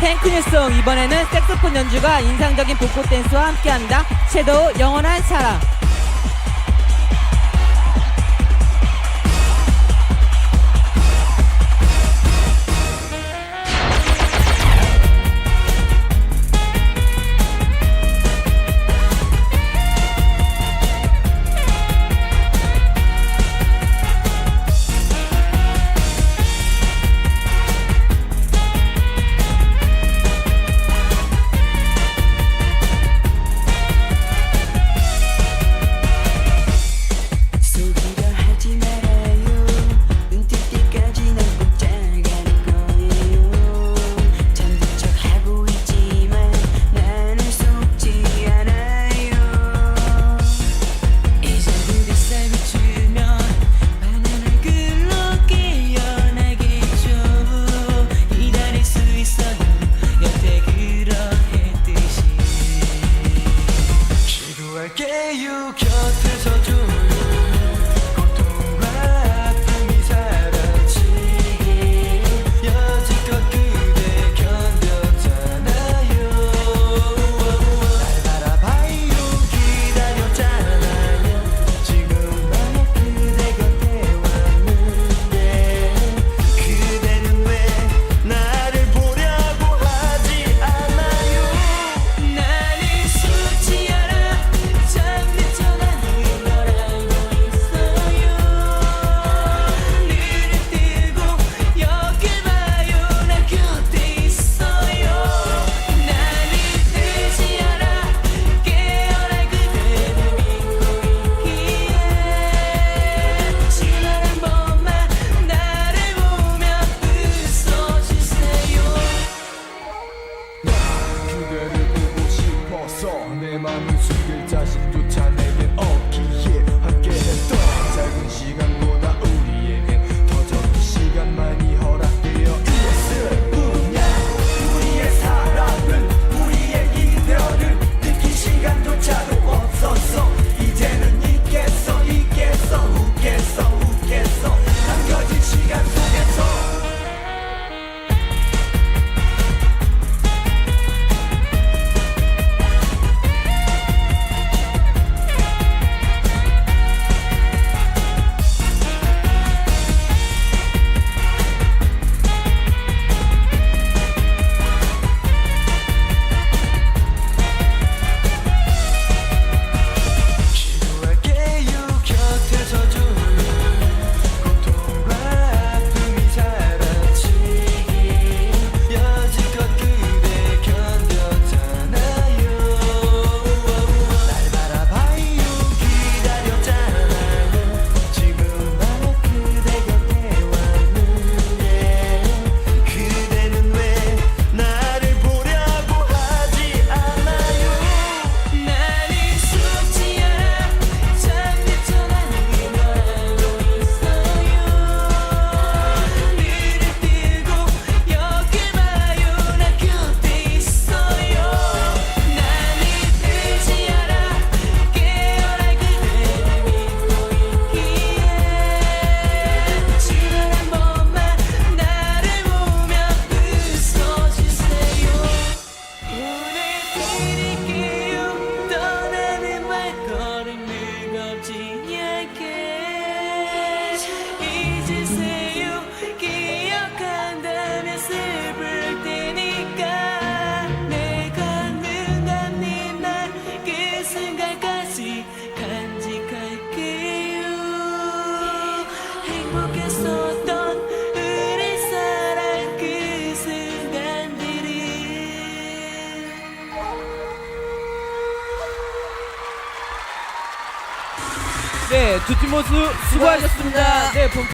탱크뉴송 이번에는 색소폰 연주가 인상적인 복고 댄스와 함께합니다. 채도 영원한 사랑. 함께 유 곁에 서주 my music. 네, 두팀 모수 수고하셨습니다. 네, 본